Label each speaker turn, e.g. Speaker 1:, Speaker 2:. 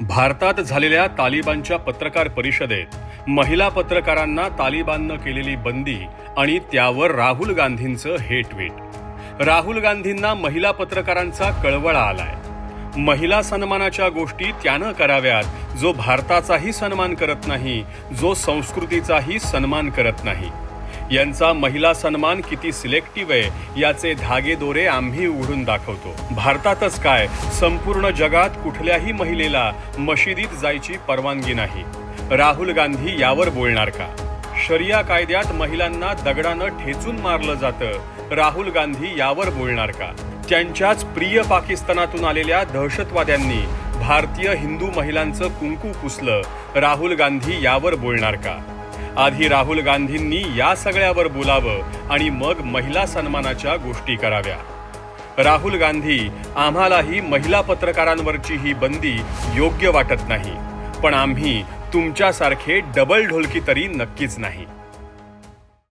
Speaker 1: भारतात झालेल्या तालिबानच्या पत्रकार परिषदेत महिला पत्रकारांना तालिबाननं केलेली बंदी आणि त्यावर राहुल गांधींचं हे ट्विट. राहुल गांधींना महिला पत्रकारांचा कळवळा आलाय. महिला सन्मानाच्या गोष्टी त्यानं कराव्यात जो भारताचाही सन्मान करत नाही जो संस्कृतीचाही सन्मान करत नाही. यांचा महिला सन्मान किती सिलेक्टिव्ह आहे याचे धागेदोरे आम्ही उघडून दाखवतो. भारतातच काय? संपूर्ण जगात कुठल्याही महिलेला मशिदीत जायची परवानगी नाही. राहुल गांधी यावर बोलणार का? शरिया कायद्यात महिलांना दगडानं ठेचून मारलं जातं. राहुल गांधी यावर बोलणार का? त्यांच्याच प्रिय पाकिस्तानातून आलेल्या दहशतवाद्यांनी भारतीय हिंदू महिलांचं कुंकू पुसलं. राहुल गांधी यावर बोलणार का? आधी राहुल गांधींनी या सगळ्यावर बोलावं आणि मग महिला सन्मानाच्या गोष्टी कराव्या. राहुल गांधी आम्हालाही महिला पत्रकारांवरची ही बंदी योग्य वाटत नाही. पण आम्ही तुमच्यासारखे डबल ढोलकी तरी नक्कीच नाही.